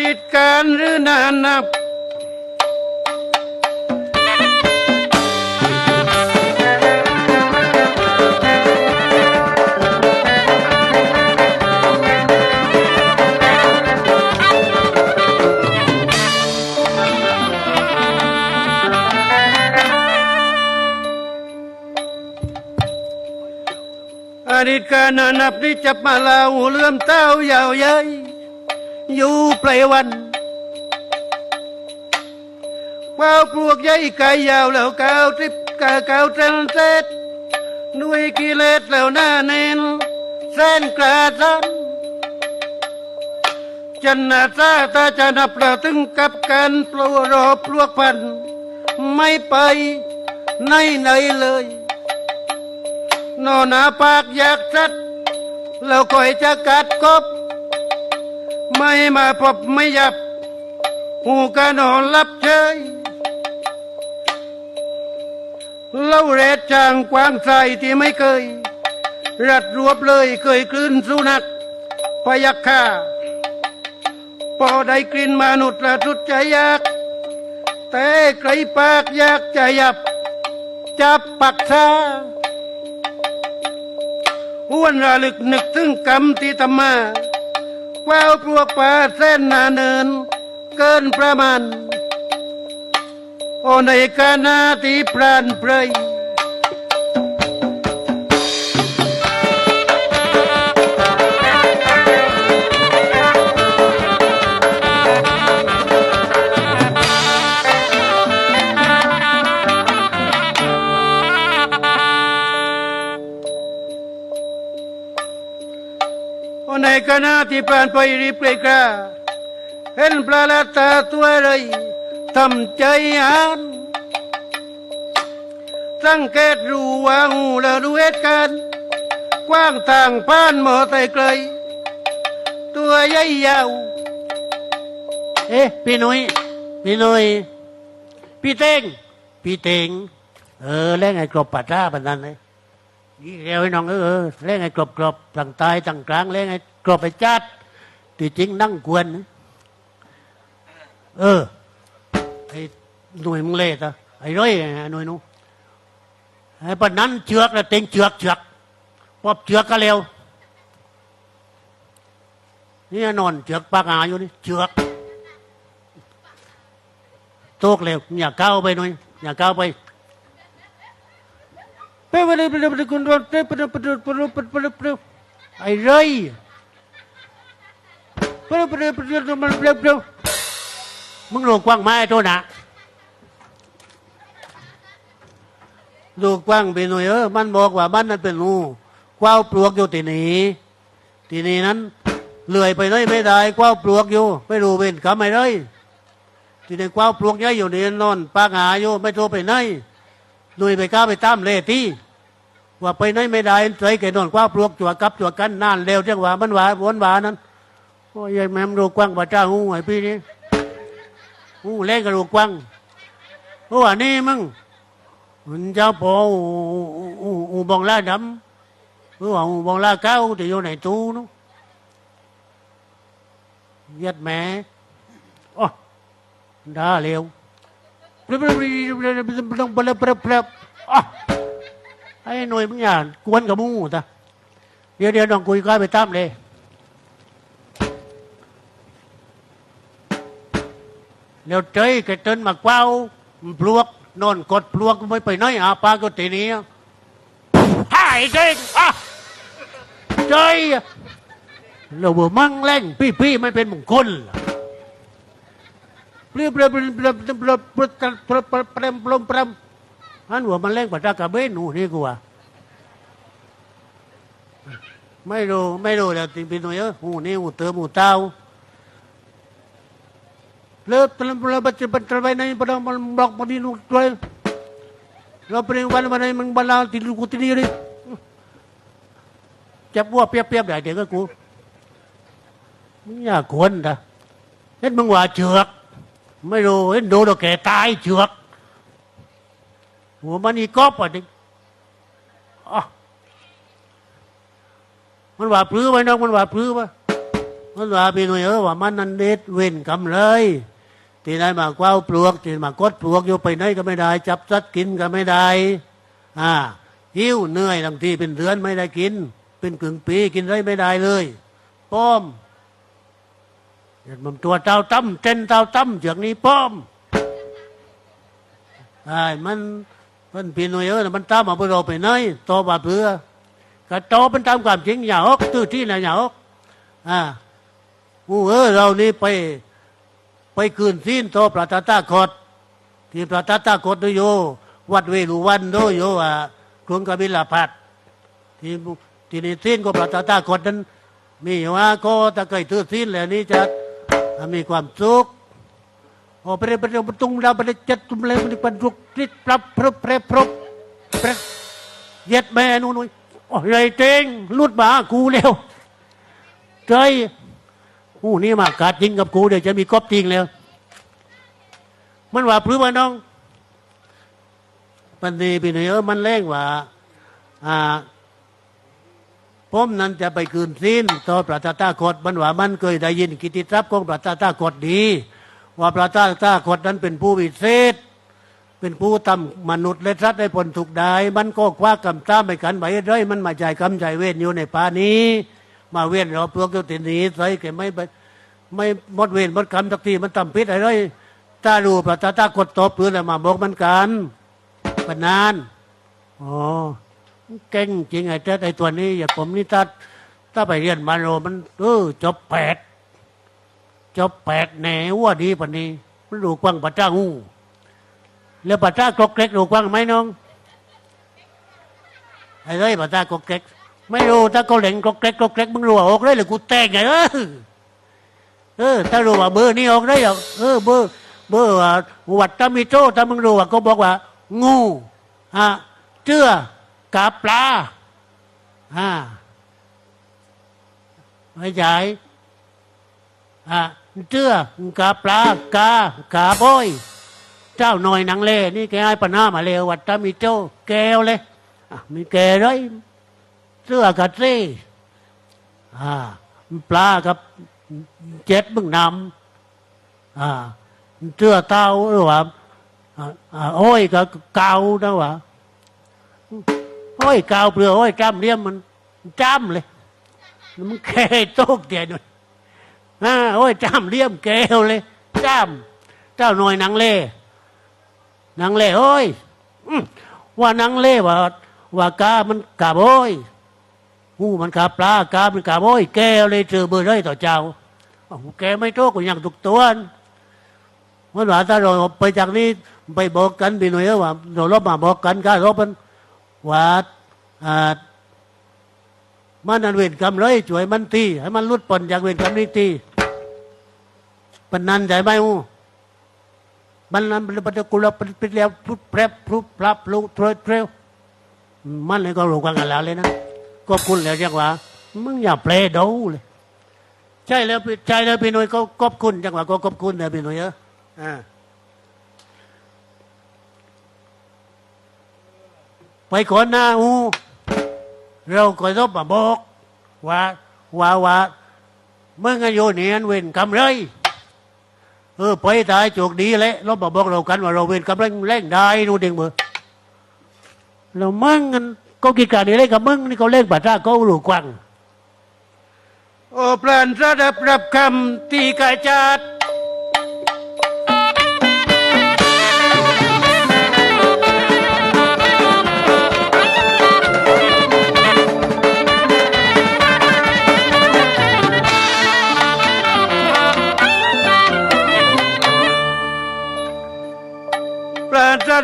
ดีตการหรือนานนับอดีตการนานับที่จับมาลาวเลื่อมเต้ายาวใหญ่ อยู่ไพรวันเป้าปลวกใหญ่กายยาวแล้วกาวทริปกาเกาวเทรนเซตด้วยกิเลสแล้วหน้าเน้นแสนกระสันจันนาซาตาจะนับเราถึงกับการปลวรอปลวกพัน ไม่ไปไหนไหนเลย นอนาปากอยากสัดแล้วคอยจะกัดกบ ไม่มาพบไม่ยับ หูกะนอนหลับเฉยเล่าแรดจางกว้างใสที่ไม่เคย รัดรวบเลยเคยคลื่นสุนัขพยักฆ่าพอได้กลิ่นมนุษย์ละทุดใจยาก แต่ใครปากยากจะยับ จับปักชาอ้วนระลึกนึกถึงกรรมที่ทำมา แววพวกป่าเส้นหนาเนิน เกินประมาณโอในกานาที่พรานเปรย โอในกานาที่พรานไปรีบเปรยกราเห็นปลาละตาตัวอะไรทำใจอ่านสังเกตรู้ว่าหูแล้วดูเหตุการณ์กว้างทางผ่านหมอไตไกล ตัวใหญ่ยาว เอ๊ะ พี่นุยพี่นุยพี่เต้งพี่เต้งเออเล่นไอ้กรบปัดร่าปันนั้นเลย นี่เร็วไอ้น้องเออเล่นไอ้กรบกรบต่างตายต่างกลางเล่นไอ้กรบไอ้จัดที่จริงนั่งกวน เออไอ้หน่วยมึงเล่ตะไอ้ร้อยไอ้หน่วยนู้ไอ้ปนนั้นเชือกนะเต็งเชือกเชือกปอบเชือกก็เร็วนี่นอนเชือกปากอาอยู่นี่เชือกโตกเร็วอย่าก้าวไปหน่อยอย่าก้าวไป ไอ้ไรมึงโลกกว้างไหมโทษนะโลกกว้างไปหน่อยเออมันบอกว่ามันนั้นเป็นงูกว้าวปลวกอยู่ที่นี้ที่นี้นั้นเลื่อยไปเลยไม่ได้กว้าวปลวกอยู่ ไม่รู้เป็นกรไมอะไรเลยที่นี้กว้าวปลวกเยอะอยู่นี่นอนปากหาอยู่ไม่โทรไปไหน หน่วยไปก้าวไปตามเลที่ว่าไปไหนไม่ได้ใจแกนอนกว้าปลวกจั่วกับจั่วกันนานเร็วจังหวะมันหวาวนหวานั้นโอ้ยแม่มรูกว้างว่าจ้าหูไอ้พี่นี่หูเล่นกับรูกว้างเพราะว่านี่มึงมันเจ้าพออูอูอูอูบองลาดำหรือว่าอูบองลาเก้าที่อยู่ในตู้นู้ยัดแม่อ๋อด่าเร็ว ต้องบลบลบไอ้หน่วยมึงอย่ากวนกับมูตาเดี๋ยวเดี๋ยวน้องกุยก้อไปตามเลยเดี๋ยวเจ้ยกระเตินมาเกว้าปลวกนอนกดปลวกไม่ไปน้อยอาปาก็ตีนี้หายเจ้ยเจ้ยเราบ่มั่งแรงพี่พี่ไม่เป็นมงคล เปรี้ยวเปรี้ยวเปรี้ยวเปรี้ยวเปรี้ยวเปรี้ยวเปรี้ยวเปรี้ยวเปรี้ยวเปรี้ยวเปรี้ยวเปรี้ยวเปรี้ยวอันหัวมันเล่งปากตากระเบนหนูนี่กูว่าไม่รู้ไม่รู้แล้วติงเป็นหน่วยเออหูนี่หูเติมหูเต้าเลิกตะลำบัจบัจไปในปนมันบล็อกมันนี่ลูกด้วยเราเป็นวันวันนี้มึงบาลาติลูกกูที่นี่เลยจับวัวเปียบเปียบใหญ่เด็กก็กูมึงอยากคนนะเห็นมึงว่าเชือก ไม่รู้เห็นโดนแก่ตายเชือกหัวมันอีกอบอะดิมันว่าปลื้อไว้น้องมันว่าปลื้อวะมันว่าพี่หน่วยเออว่ามันนันเด็ดเว้นกำเลยที่ไหนมากว้าวปลวกที่มากดปลวกอยู่ไปไหนก็ไม่ได้ จับสัตว์กินก็ไม่ได้ อ่า หิวเหนื่อยบางทีเป็นเดือนไม่ได้กิน เป็นกึ่งปีกินได้ไม่ได้เลยป้อม เห็นมันตัวเต้าตั้มเต้นเต้าตั้มจากนี้ป้อมไอ้มันมันพี่น่วยเออมันตามมาเพื่อเราไปไหนโตบาเพื่อกระโตเป็นตามความจริงอย่าออกตื้อที่ไหนอย่าออกอ่าอู้เออเรานี่ไปไปคืนสิ้นโตพระตาตาคดที่พระตาตาคดด้วยโย วัดเวรุวันด้วยโยอะกรุงกบิลพัทที่ที่นี่สิ้นก็พระตาตาคดนั้นมีว่าก็ตะไคร้ตื้อสิ้นแล้วนี่จะ มีความสุขโอ้ไปเรียนไปเรียนไปตุ้งเราไปเรียนจัดตุ้มเลยไปเรียนปันรุกริดปรับพรบเพรพรบเพรเย็ดแม่นู่นนู่นโอ้ยเต็งลุดมากูเร็วใจอู้นี่มากัดจริงกับกูเดี๋ยวจะมีกอบจริงแล้ว มันว่าพรือว่าน้องปันนี้พี่หนเออมันแรงว่าอ่า ผมนั้นจะไปคืนสิ้นต่อพระตาตาคตมันว่ามันเคยได้ยินกิติทรัพย์ของพระตาตาคตดี ว่าพระตาตาคตนั้นเป็นผู้วิเศษ เป็นผู้ทำมนุษย์และสัตว์ได้ผลถูกได้ มันก็คว้ากำตาไปกันไปเรื่อยมันมาใจกำใจเวทอยู่ในป่านี้ มาเวียนเราพวกเจ้าตินี้ใส่แกไม่ไปไม่หมดเวรหมดกรรมสักทีมันทำพิษอะไรถ้ารู้พระตาตากดตบปืนแล้วมาบอกมันกันปนานอ๋อ เก่งจริงไอ้เจ้าไอ้ตัวนี้อย่าผมนี่ถ้าถ้าไปเรียนมาโนมันเออจบแปดจบแปดแหนว่าดีปานนี้ มันดูกว้างปัจจ้าหูแล้วปัจจ้ากรกเกร็กดูกว้างไหมน้องไอ้เลยปัจจ้ากรกเกร็กไม่รู้ถ้าเขาเล่นกรกเกร็กกรกเกร็กมึงรู้ว่าออกได้หรือกูแตกไงเออเออ ถ้ารู้ว่าเบอร์นี้ออกได้หรอเออเบอร์เบอร์ว่าวัดตามิโตถ้ามึงรู้ว่าก็บอกว่า งูอะเจื้อ กาปลาอ่าไม่ใช่อะเจื้อกาปลากากาบอย เจ้าหน่อยนังเล่นี่แกให้ปน้ามาเลววัดตามิโตแก้วเลยมีแกเลยเสื้อกับเซ่อ่าปลากับเจ็ดมึงนำอ่าเสื้อเต้าหรือว่าอ่าอ่าโอ้ยกับเกานะวะ โอ้ยกาวเปลือกโอ้ยจ้ำเลี้ยมมันจ้ำเลย มันแค่โต๊กเดียหน่อยอ่าโอ้ยจ้ำเลี้ยมแก้วเลยจ้ำเจ้าหน่อยนางเล่นางเล่โอ้ยอืมว่านางเล่ว่าว่ากามันกาบโอ้ยหูมันกาปลากามันกาบโอ้ยแก้วเลยเจอเบอร์ได้ต่อเจ้าอ้าวแกไม่โต๊กก็ยังตุกตัวมันว่าถ้าเราไปจากนี้ไปบอกกันไปหน่อยว่าเราลบมาบอกกันการลบมัน วาอ่ามันอันเวรกรรมเลยช่วยมันทีให้มันหลุดพ้นจากเวรกรรมนี้ทีปนนันใจไหมอูมันนั้นเป็นปฏิกุลป็นเป็นแล้วพุทแพรบพรุพรับพลุเทรเทรวมันเลยก็รู้กันแล้วเลยนะก็คุณแล้วจังหวะมึงอย่าเปลดูเลยใช่แล้วใช่แล้วพี่หนุ่ยก็ขอบคุณจังหวะก็ขอบคุณนะพี่หนุ่ยเอออ่า ไปก่อนหน้าอูเราก็รบมาบอก ว่าว่าว่าเมื่อไงโยเนียนเว้นกำไรเออไปตายโจกดีเลยรบมาบอกเรากันว่าเราเว้นกำไรแรงได้นู่นเองเบอเรามึงกันก็กิจการนี้เล่นกับมึงนี่เขาเล่นบัตรเขาหลูกกวังโอ้พลันระดับรับคำตีกาจัด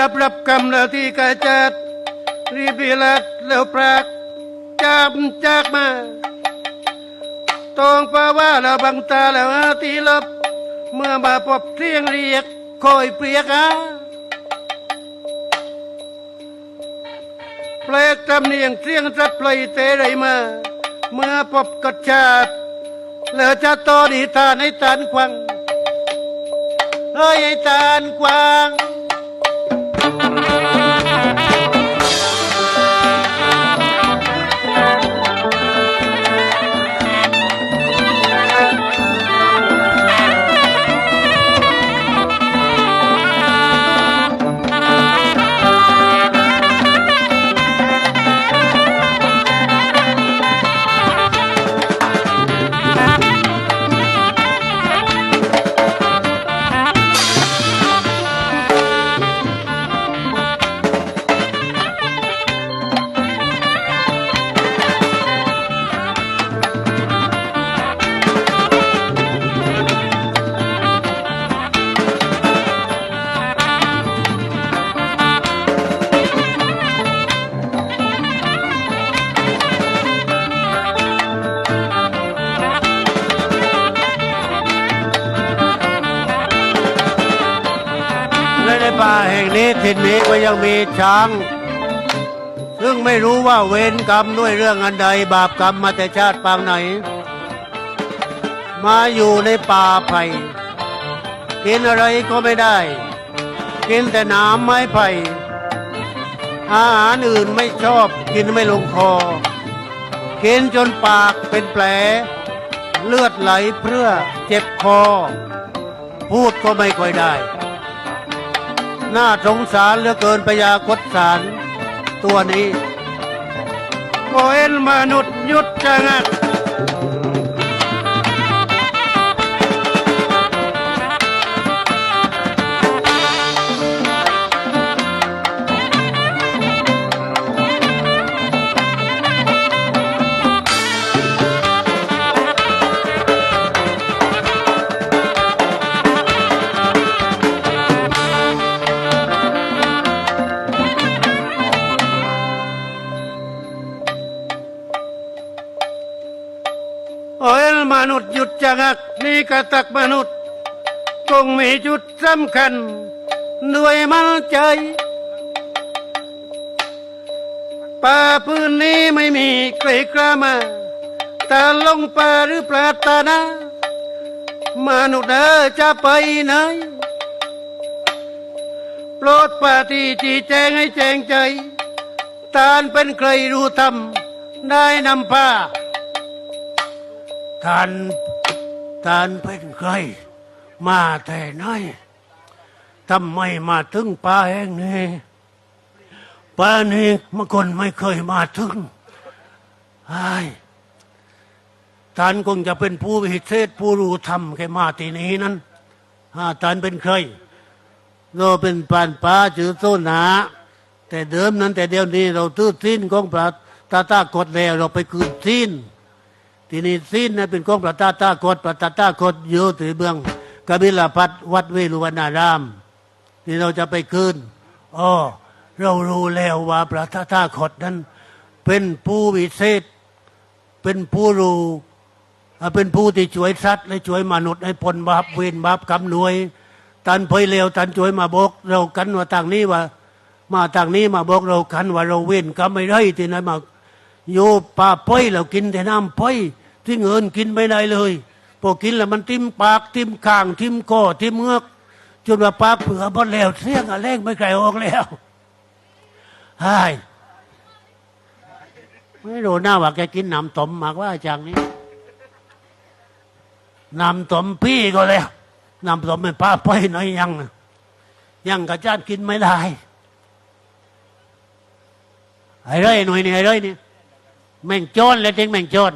ดับรับกรรมแล้วที่กาจัดรีบรีลักแล้วปรากจำจากมาตองปาว่าแล้วบังตาแล้วอาตีลบ เมื่อมาพบเสียงเรียกคอยเปรียกอาแปลกจำเนียงเสียงสัดปล่อยเตะไรมา เมื่อพบกระชาติแล้วจะต่อดีตาในตานควังเฮ้ยไอ้ตาลกวาง Thank you. ยังมีช้าง ซึ่งไม่รู้ว่าเวรกรรมด้วยเรื่องอันใดบาปกรรมมาแต่ชาติปางไหน มาอยู่ในป่าไผ่กินอะไรก็ไม่ได้ กินแต่น้ำไม้ไผ่อาหารอื่นไม่ชอบกินไม่ลงคอกินจนปากเป็นแผล เลือดไหลเพื่อเจ็บคอ พูดก็ไม่ค่อยได้ น่าสงสารเหลือเกินพยาคตสารตัวนี้โอเอ็นมนุษย์ยุดจังอ ยังอะนี่กระตักมนุษย์คงมีจุดสำคัญด้วยมันใจป่าพื้นนี้ไม่มีใครกล้ามาตาลงป่าหรือปรารถนามนุษย์เออจะไปไหนโปรดปฏิจีแจงให้แจงใจ ตานเป็นใครรู้ทำได้นำผ้าท่าน ท่านเป็นใคร มาแต่ไหนทำไมมาถึงป่าแห่งนี้ป่านี้เมื่อคนไม่เคยมาถึงไอ้ท่านคงจะเป็นผู้วิเศษผู้รู้ธรรมแค่มาที่นี้นั้นถ้าท่านเป็นใครเราเป็นปานป้าจือโซนาแต่เดิมนั้นแต่เดี๋ยวนี้เราตื้อสิ้นของพระตาตากดแล้วเราไปคืนสิ้น ทีนี้สิ้นนะเป็นของพระตาตากดพระตาตากดอยู่ที่เบื้องกบิลพัทวัดเวรุวนาราม ที่เราจะไปคืนอ๋อเรารู้แล้วว่าพระตาตากดนั้น เป็นผู้วิเศษ เป็นผู้รู้เป็นผู้ที่ช่วยสัตว์และช่วยมนุษย์ให้พ้นบาปเวรบาปกรรมหน่วยตันเพยเลวตันช่วยมาบอกเรากันว่าต่างนี้ว่า มาต่างนี้มาบอกเรากันว่าเราเว้นกรรมไม่ได้ที่ไหนมาโยป่าป้อยเรากินแต่น้ำป้อย ที่เงินกินไม่ได้เลยพอกินแล้วมันทิ่มปากทิ่มคางทิ่มคอทิ่มเงือกจนว่าปากเผือบดแล้วเสียงอะแรงไม่ไกลออกแล้วไอ้ยไม่รู้หน้าว่าแกกินน้ำต้มมากว่าจางนี้น้ำต้มพี่ก็แล้วน้ำต้มเป็นป้าไปหน้อยยัง ยังกระจานกินไม่ได้ไอ้เร่ยหน่วยนี่ไอ้เร่ยนี่แม่งโจรแล้วจริงแม่งโจร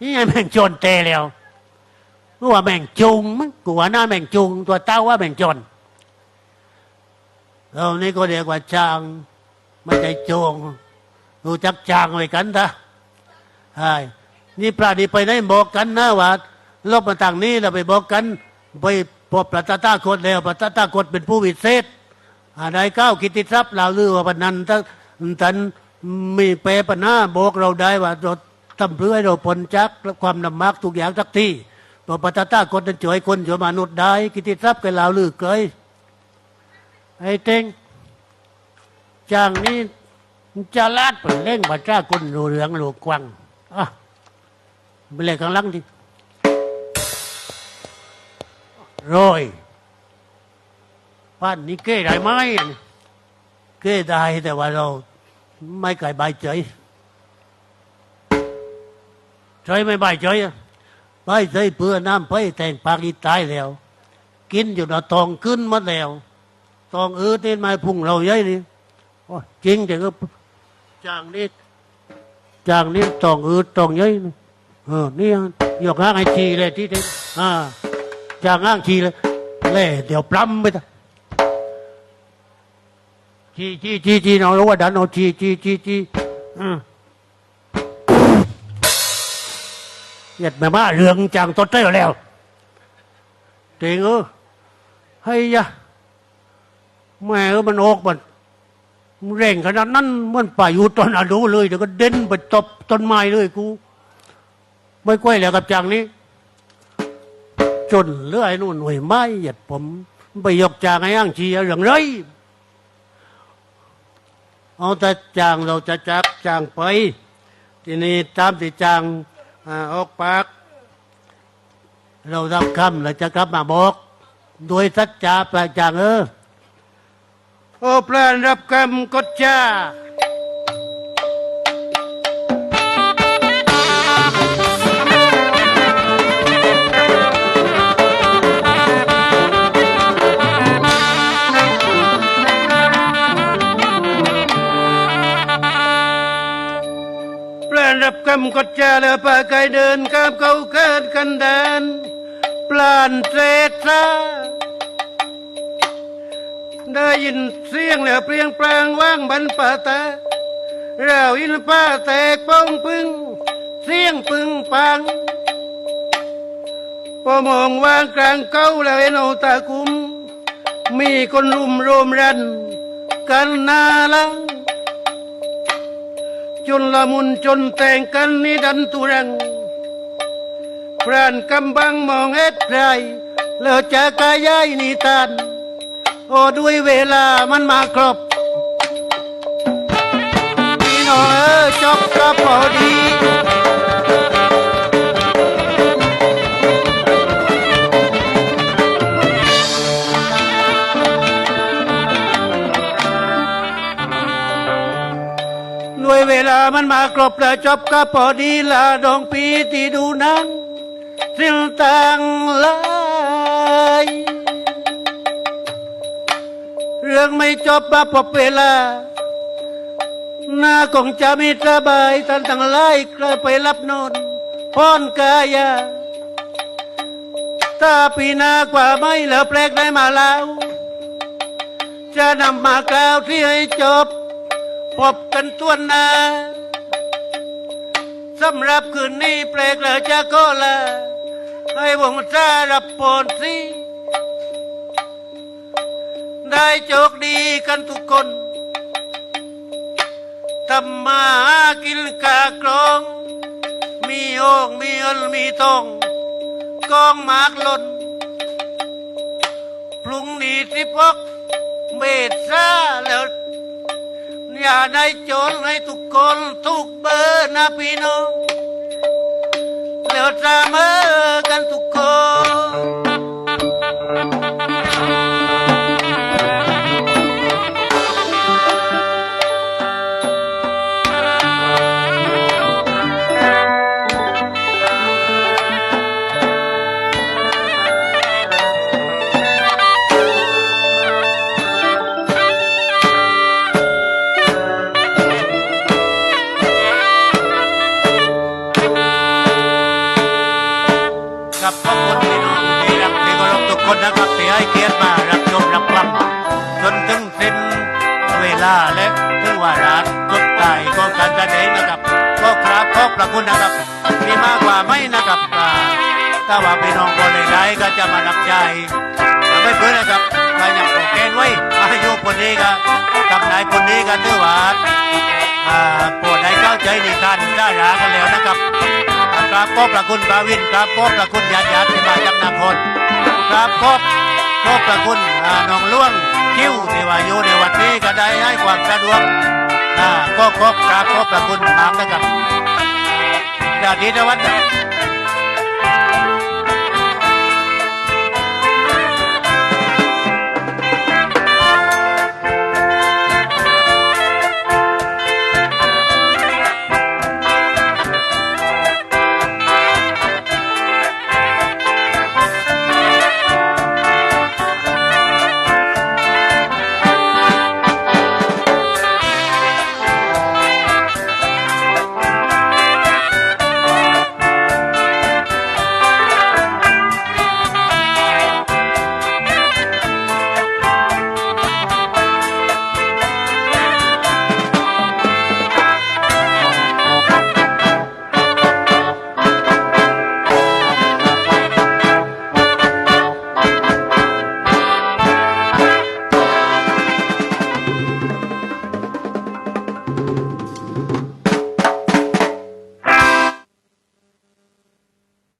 นี่ไงแม่งจรเตะแล้วกูว่าแม่งจุงมั้งกูว่าน้าแม่งจุง ตัวเต้าว่าแม่งจรเรานี่ก็เรียกว่าจางไม่ใช่จงรู้จักจางไว้กันทะใช่นี่พระนี่ไปไหนบอกกันนะว่าลบมาต่างนี้เราไปบอกกัน ไปพบพระตตาโคตแล้วพระตตาโคตเป็นผู้วิเศษอะไรก้าวกิติทรัพย์เราลือว่าปนันท่านท่านมีเปรปัญหาบอกเราได้ว่าเรา ทำเพื่อให้เราพ้นจากความลำบากทุกอย่างสักที่ตัวปัตตากดนั้นช่วยคนช่วยมนุษย์ได้กิติทรัพย์กับเราลือเกยไอ้เต็งจางนี้จะลาดเปิดเล่งบัตราคนรูเหลืองรูกวังอะไปเลยข้างลังดิโรยบ้านนี้เก้ได้ไหมเก้ได้แต่ว่าเราไม่ไก่ใบาย ใจใจไม่ใบายใจอะใบายใจเพื่อน้ำไปแต่งปากอีตายแล้ว กินอยู่นะตองขึ้นมาแล้วตองเออเต้นไม้พุ่งเราใหญ่นี่โอ้จริงแต่ก็จางนี้จางนี้ตองเออตองใหญ่นี่เออนี่ยกห้างไอชีเลยที่เด็อ่าจางห้างชีเลยเล่เดี๋ยวปล้ำไปจ้ะจีจีจีจีน้องรู้ว่าดันเอาจีจีจีจีอืม เหยียดแม่มาเรืองจังต้นเต้แล้วเจ๋งเออให้ยะแม่เออมันออกมันเร่งขนาดนั้นมันไปอยู่ต้นอะดูเลยเดี๋ยวก็เด่นไปตบต้นไม้เลยกู ไม่กล้วยแล้วกับจางนี้ จนเลื่อยนู่นหน่วยไม้เหยียดผมไปยกจางไอ้อ่างชีเอาอย่างไรเอาแต่จางเราจะจับจางไป ทีนี้ตามที่จาง อาอกปาก เรารับคำเราจะกลับมาบอก โดยสัจจะปลจางเออ โอพลานรับคำกดจ้า ปลานเศษซาได้ยินเสียงแล้วเปลี่ยงแปลงว่างบันป่าตาเราอินป้าแตกป้องพึ่ง เสียงปึงปังพอมองว่างกลางเก้าแล้วเห็นเอาตาคุม มีคนรุมโรมรัน กันนาลัง จนละมุนจนแต่งกันนี่ดันตุรังพรานกำบังมองเอ็ดไรแล้วจะกายายนิตานโอ้ด้วยเวลามันมาครบพี่น้องเออจบก็พอดี มันมากรบแล้วจบก็พอดีลาดองปีที่ดูนังสิ่งต่างหลายเรื่องไม่จบมาพบเวลาหน้าคงจะมีสบายท่านทั้งหลายกลายไปรับโนนพรกายาถ้าปีหน้ากว่าไม่แล้วแปลกได้มาแล้ว จะนำมากล่าวที่ให้จบ พบกันตัวหนา สำหรับคืนนี้เปลกเลยจะก็ลาให้วงซารับปนสิได้โชคดีกันทุกคนทำมากินกากรอง มีโองมีเงินมีทองกองหมากหล่นพรุ่งนี้สิพกเมษซาแล้ว อย่าได้จนให้ทุกคนทุกเบอร์นะพี่น้องแล้วจะเมอกันทุกคน ให้เกียรติมารับชมรับฟังจนถึงสิ้นเวลาและถึงวาระสุดท้ายของการแสดงนะครับ ก็กราบขอบพระคุณนะครับมีมากกว่าไม่นะครับถ้าว่าพี่น้องคนใดๆก็จะมารับใจไม่เพื่อนะครับถ้ายังโปรแกนไว้อายุคนนี้ก็กับนายคนนี้ก็ถือว่าปรดให้เข้าใจในการจ้ารากันแล้วนะครับกราบขอบพระคุณบาวินกราบขอบพระคุณญาติญาติที่มาจากนครกราบขอบ ขอบพระคุณอ่าน้องล่วงคิ้วที่ว่าอยู่ในวันนี้ก็ได้ให้ความสะดวกอ่าก็ขอบกราบขอบพระคุณมากนะครับญาติวัฒน์